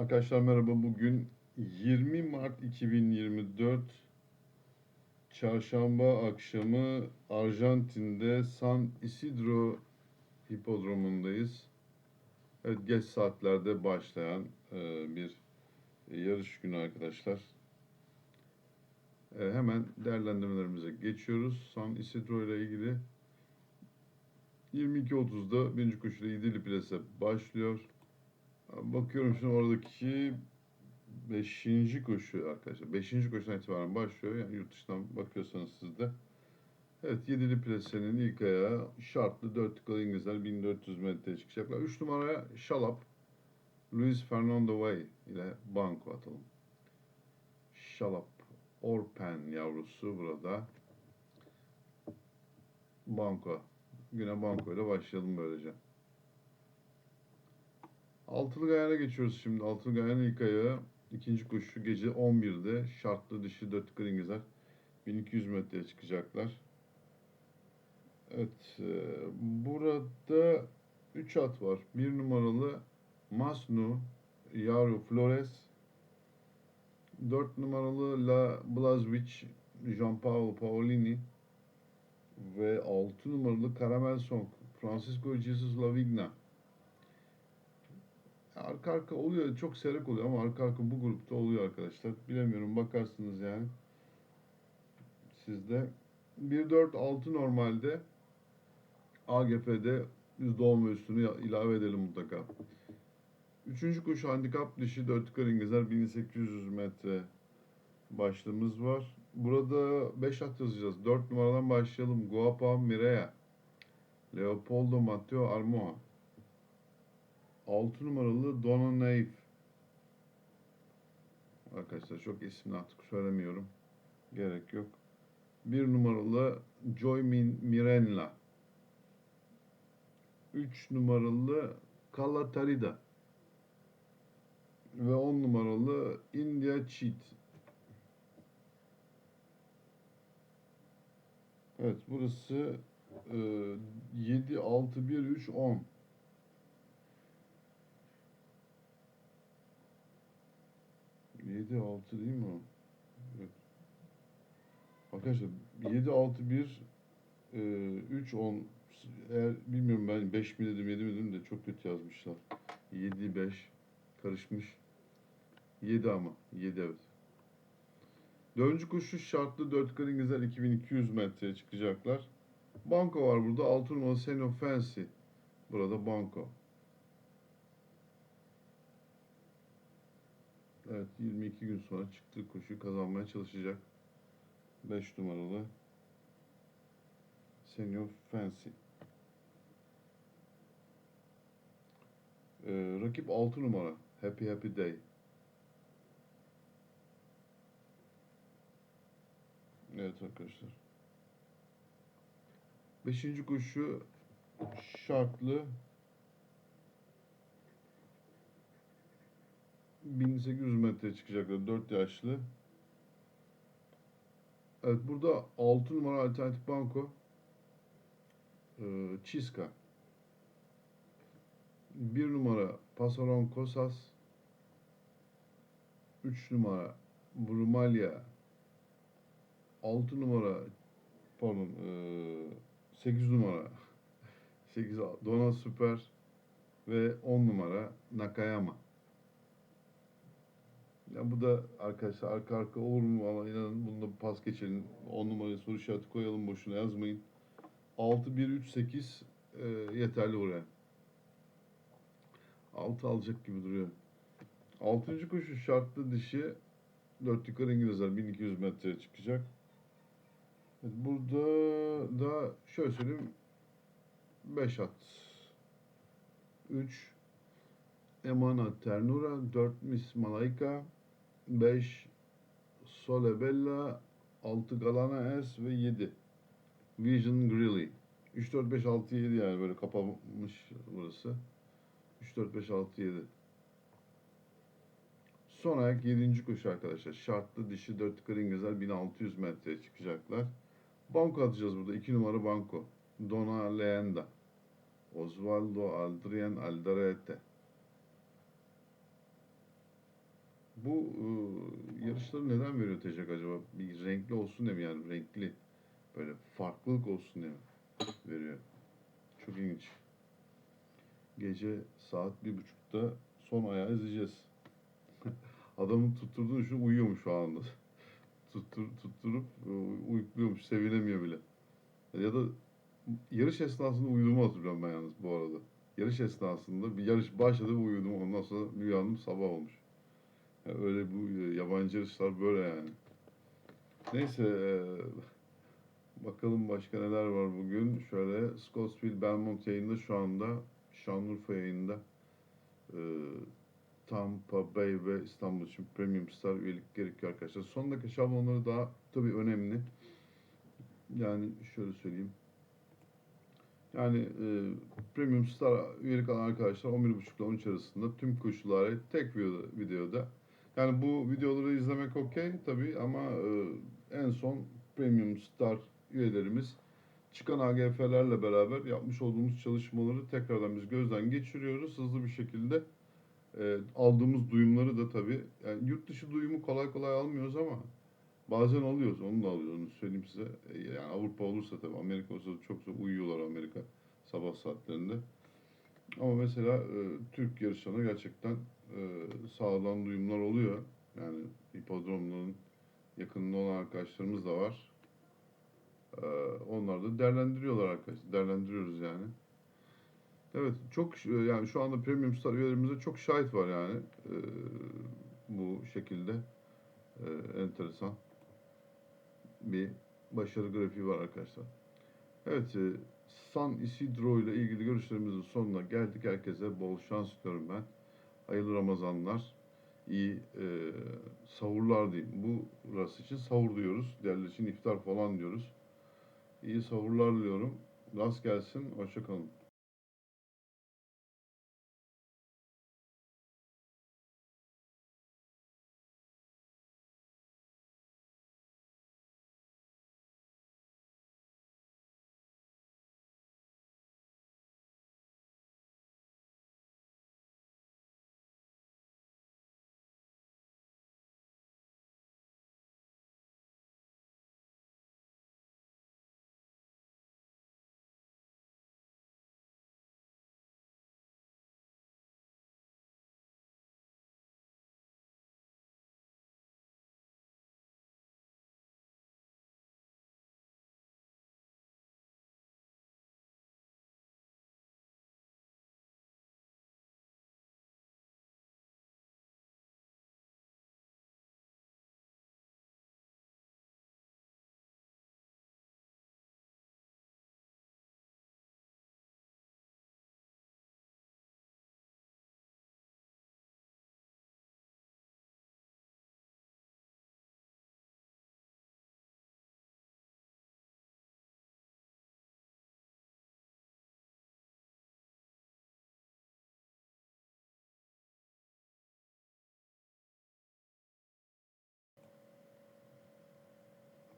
Arkadaşlar merhaba. Bugün 20 Mart 2024 Çarşamba akşamı Arjantin'de San Isidro Hipodromu'ndayız. Evet geç saatlerde başlayan e, bir yarış günü arkadaşlar. E, hemen değerlendirmelerimize geçiyoruz. San Isidro ile ilgili 22.30'da birinci koşuda İdili Plase başlıyor. Bakıyorum şimdi oradaki 5. koşu arkadaşlar. 5. koşudan itibaren başlıyor. Yani yurt dışından bakıyorsanız siz de. Evet Yedili Plase'nin ilk ayağı şartlı 4 tıkalı İngilizler 1400 metreye çıkacaklar. 3 numaraya Şalap. Luis Fernando Way ile banko atalım. Şalap Orpen yavrusu burada. Banko. Güne banko ile başlayalım böylece. Altılı Gayan'a geçiyoruz şimdi. Altılı Gayan'ın ilk ayağı. ikinci koşu gece 11'de şartlı dişi 4 Kringizler 1200 metreye çıkacaklar. Evet. E, burada 3 at var. Bir numaralı Masnu Yaru Flores. 4 numaralı La Blazwic Jean Paolo Paolini ve 6 numaralı Caramel Song Francisco Jesus Lavigna. Arka arka oluyor. Çok seyrek oluyor ama arka arka bu grupta oluyor arkadaşlar. Bilemiyorum bakarsınız yani. Sizde 1-4-6 normalde AGF'de %10 ve üstünü ilave edelim mutlaka. Üçüncü koşu handikap dişi 4 İngilizler 1800 metre başlığımız var. Burada 5 at yazacağız. 4 numaradan başlayalım. Guapa Mireya. Leopoldo Matteo Armoa. 6 numaralı Donna Naif. Arkadaşlar çok ismini artık söylemiyorum. Gerek yok. 1 numaralı Joy Mirenla. 3 numaralı Kalatarida. Ve 10 numaralı India Cheat. Evet burası e, 7, 6, 1, 3, 10. 7 6 değil mi? Evet. Arkadaşlar 7 6 1 e, 3 10 eğer bilmiyorum ben 5 mi dedim 7 mi dedim de çok kötü yazmışlar. 7 5 karışmış. 7 ama 7 evet. Dördüncü koşu şartlı 4 kar İngilizler 2200 metreye çıkacaklar. Banko var burada. 6 numaralı Seno Fancy. Burada banko. Evet 22 gün sonra çıktığı koşuyu kazanmaya çalışacak. 5 numaralı Senior Fancy. Ee, rakip 6 numara Happy Happy Day. Evet arkadaşlar. Beşinci koşu şartlı 1800 metre çıkacaklar 4 yaşlı. Evet burada 6 numara alternatif banko Çiska 1 numara Pasaron Kosas 3 numara Brumalia 6 numara pardon e, 8 numara 8 Dona Süper ve 10 numara Nakayama. Ya bu da arkadaşlar arka arka olur mu ama inanın bunu da pas geçelim. 10 numaraya soru işareti koyalım boşuna yazmayın. 6 1 3 8 e, yeterli oraya. 6 alacak gibi duruyor. 6. koşu şartlı dişi 4 yukarı İngilizler 1200 metreye çıkacak. Burada da şöyle söyleyeyim 5 at. 3 Emana Ternura, 4 Miss Malaika, 5 Sole Bella, 6 Galana S ve 7 Vision Grilly. 3, 4, 5, 6, 7 yani böyle kapanmış burası. 3, 4, 5, 6, 7. Son ayak 7. koşu arkadaşlar. Şartlı dişi 4 kringizler 1600 metreye çıkacaklar. Banko atacağız burada. 2 numara banko. Dona Leenda. Osvaldo Aldrien Aldarete. Bu e, yarışları neden veriyor TECEK acaba? Bir renkli olsun diye mi yani? Renkli. Böyle farklılık olsun diye mi veriyor? Çok ilginç. Gece saat bir buçukta son ayağı izleyeceğiz. Adamın tutturduğu düşün uyuyormuş şu anda. Tuttur, tutturup e, uyukluyormuş, sevinemiyor bile. Ya da yarış esnasında uyuduğumu hatırlıyorum ben yalnız bu arada. Yarış esnasında bir yarış başladı uyudum. Ondan sonra uyandım sabah olmuş. Öyle bu e, yabancı yarışlar böyle yani. Neyse e, bakalım başka neler var bugün. Şöyle Scottsville Belmont yayında şu anda Şanlıurfa yayında e, Tampa Bay ve İstanbul için Premium Star üyelik gerekiyor arkadaşlar. Son dakika şablonları daha tabii önemli. Yani şöyle söyleyeyim. Yani e, Premium Star üyelik alan arkadaşlar 11.30 ile 13 arasında tüm koşullara tek videoda. Yani bu videoları izlemek okey tabii ama e, en son Premium Star üyelerimiz çıkan AGF'lerle beraber yapmış olduğumuz çalışmaları tekrardan biz gözden geçiriyoruz. Hızlı bir şekilde e, aldığımız duyumları da tabii yani yurt dışı duyumu kolay kolay almıyoruz ama bazen alıyoruz. Onu da alıyoruz. Onu söyleyeyim size. E, Yani Avrupa olursa tabii Amerika olursa çok zor uyuyorlar Amerika sabah saatlerinde. Ama mesela e, Türk yarışlarına gerçekten sağlam duyumlar oluyor. Yani hipodromların yakınında olan arkadaşlarımız da var. E, onlar da değerlendiriyorlar arkadaşlar. Değerlendiriyoruz yani. Evet çok e, yani şu anda Premium Star üyelerimizde çok şahit var yani. E, bu şekilde e, enteresan bir başarı grafiği var arkadaşlar. Evet, e, San Isidro ile ilgili görüşlerimizin sonuna geldik. Herkese bol şans diliyorum ben. Hayırlı Ramazanlar, iyi e, sahurlar diyeyim. Bu burası için sahur diyoruz. Diğerleri için iftar falan diyoruz. İyi sahurlar diliyorum. Rast gelsin, hoşça kalın.